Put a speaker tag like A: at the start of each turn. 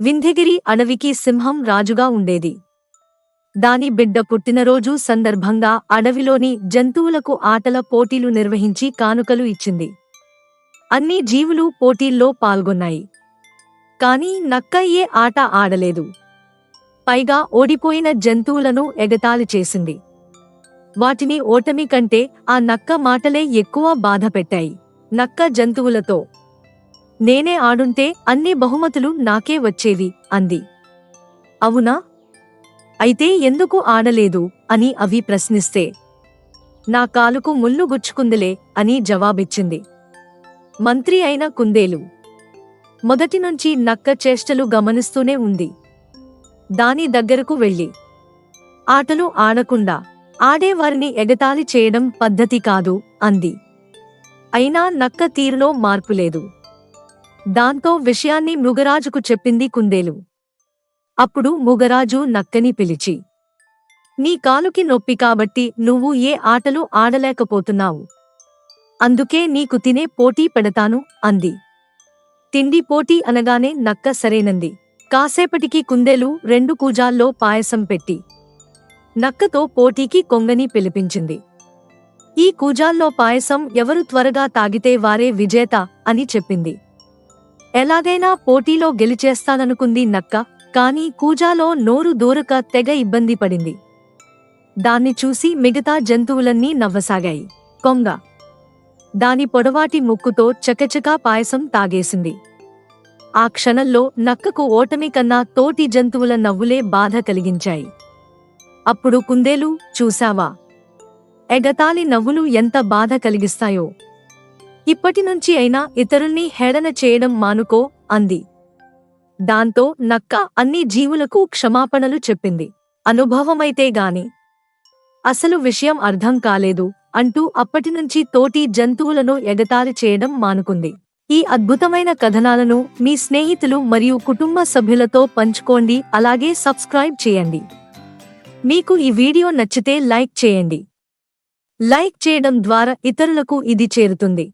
A: వింధ్యగిరి అడవికి సింహం రాజుగా ఉండేది. దాని బిడ్డ పుట్టినరోజు సందర్భంగా అడవిలోని జంతువులకు ఆటల పోటీలు నిర్వహించి కానుకలు ఇచ్చింది. అన్ని జీవులు పోటీల్లో పాల్గొన్నాయి. కానీ నక్క ఏ ఆట ఆడలేదు. పైగా ఓడిపోయిన జంతువులను ఎగతాళి చేసింది. వాటిని ఓటమి కంటే ఆ నక్క మాటలే ఎక్కువ బాధ పెట్టాయి నక్క జంతువులతో నేనే ఆడుంటే అన్ని బహుమతులు నాకే వచ్చేవి అంది. అవునా? అయితే ఎందుకు ఆడలేదు? అని అవి ప్రశ్నిస్తే. నా కాలుకు ముళ్ళు గుచ్చుకుందిలే అని జవాబిచ్చింది. మంత్రి అయిన కుందేలు. మొదటి నుంచి నక్క చేష్టలు గమనిస్తూనే ఉంది. దాని దగ్గరకు వెళ్ళి. ఆటలు ఆడకుండా ఆడేవారిని ఎగతాళి చేయడం పద్ధతి కాదు అంది. అయినా నక్క తీరులో మార్పులేదు దాంతో విషయాన్ని మృగరాజుకు చెప్పింది కుందేలు. అప్పుడు ముగరాజు నక్కని పిలిచి నీ కాలుకి నొప్పి కాబట్టి నువ్వు ఏ ఆటలు ఆడలేకపోతున్నావు? అందుకే నీకు తినే పోటీ పెడతాను అంది. తిండి పోటీ అనగానే నక్క సరేనంది. కాసేపటికి కుందేలు రెండు కూజాల్లో పాయసం పెట్టి నక్కతో పోటీకి కొంగని పిలిపించింది. ఈ కూజాల్లో పాయసం ఎవరు త్వరగా తాగితే వారే విజేత అని చెప్పింది. ఎలాగైనా పోటీలో గెలిచేస్తాననుకుంది నక్క కాని కూజాలో నోరు దూరక తెగ ఇబ్బంది పడింది. దాన్ని చూసి మిగతా జంతువులన్నీ నవ్వసాగాయి. కొంగ. దాని పొడవాటి ముక్కుతో చకచకా పాయసం తాగేసింది. ఆ క్షణంలో నక్కకు ఓటమి కన్నా తోటి జంతువుల నవ్వులే బాధ కలిగించాయి. అప్పుడు కుందేలు చూశావా? ఎగతాళి నవ్వులు ఎంత బాధ కలిగిస్తాయో. ఇప్పటినుంచి అయినా ఇతరుల్ని హేళన చేయడం మానుకో అంది. దాంతో నక్క అన్ని జీవులకు క్షమాపణలు చెప్పింది. అనుభవమైతే గాని. అసలు విషయం అర్థం కాలేదు అంటూ అప్పటినుంచి తోటి జంతువులను ఎగతాళి చేయడం మానుకుంది. ఈ అద్భుతమైన కథనాలను మీ స్నేహితులు మరియు కుటుంబ సభ్యులతో పంచుకోండి అలాగే సబ్స్క్రైబ్ చేయండి. మీకు ఈ వీడియో నచ్చితే లైక్ చేయండి. లైక్ చేయడం ద్వారా ఇతరులకు ఇది చేరుతుంది.